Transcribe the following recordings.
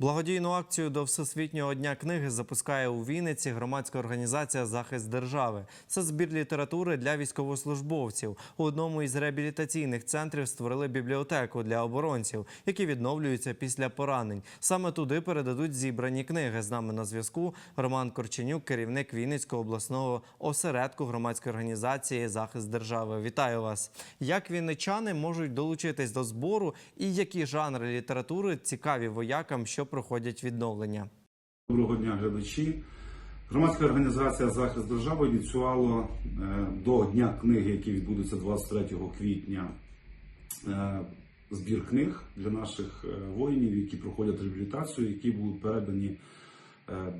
Благодійну акцію до Всесвітнього дня книги запускає у Вінниці громадська організація Захист держави. Це збір літератури для військовослужбовців. У одному із реабілітаційних центрів створили бібліотеку для оборонців, які відновлюються після поранень. Саме туди передадуть зібрані книги. З нами на зв'язку Роман Корченюк, керівник Вінницького обласного осередку громадської організації Захист держави. Вітаю вас! Як вінничани можуть долучитись до збору і які жанри літератури цікаві воякам, що проходять відновлення? Доброго дня, глядачі. Громадська організація Захист держави ініціювала е, до Дня книги, який відбудеться 23 квітня, е, збір книг для наших е, воїнів, які проходять реабілітацію, які будуть передані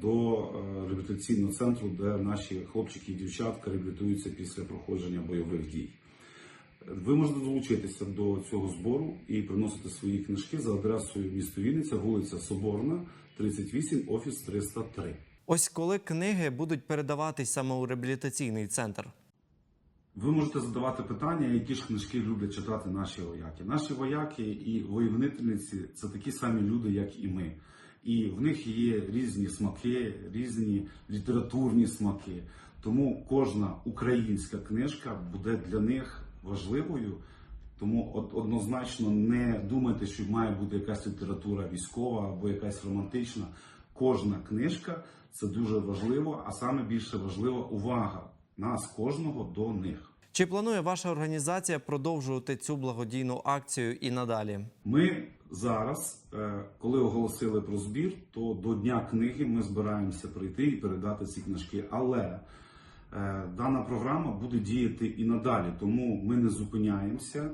до реабілітаційного центру, де наші хлопчики і дівчатка реабілітуються після проходження бойових дій. Ви можете долучитися до цього збору і приносити свої книжки за адресою місто Вінниця, вулиця Соборна, 38, офіс 303. Ось коли книги будуть передаватись саме у реабілітаційний центр. Ви можете задавати питання, які ж книжки люблять читати наші вояки. Наші вояки і воєвнительниці це такі самі люди, як і ми. І в них є різні смаки, різні літературні смаки. Тому кожна українська книжка буде для них важливою. Тому од- однозначно не думайте, що має бути якась література військова або якась романтична. Кожна книжка це дуже важливо, а саме більше важлива увага нас кожного до них. Чи планує ваша організація продовжувати цю благодійну акцію і надалі? Ми зараз, е, коли оголосили про збір, то до Дня книги ми збираємося прийти і передати ці книжки. Але дана програма буде діяти і надалі, тому ми не зупиняємося.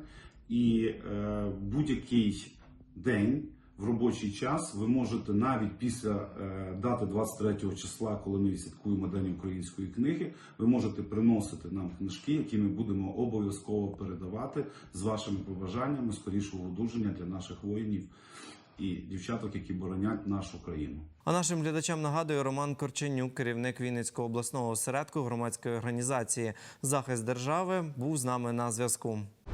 І е, будь-який день в робочий час ви можете навіть після е, дати 23 числа, коли ми святкуємо День української книги, ви можете приносити нам книжки, які ми будемо обов'язково передавати з вашими побажаннями скорішого одужання для наших воїнів і дівчаток, які боронять нашу країну. А нашим глядачам нагадує Роман Корченюк, керівник Вінницького обласного осередку громадської організації Захист держави, був з нами на зв'язку.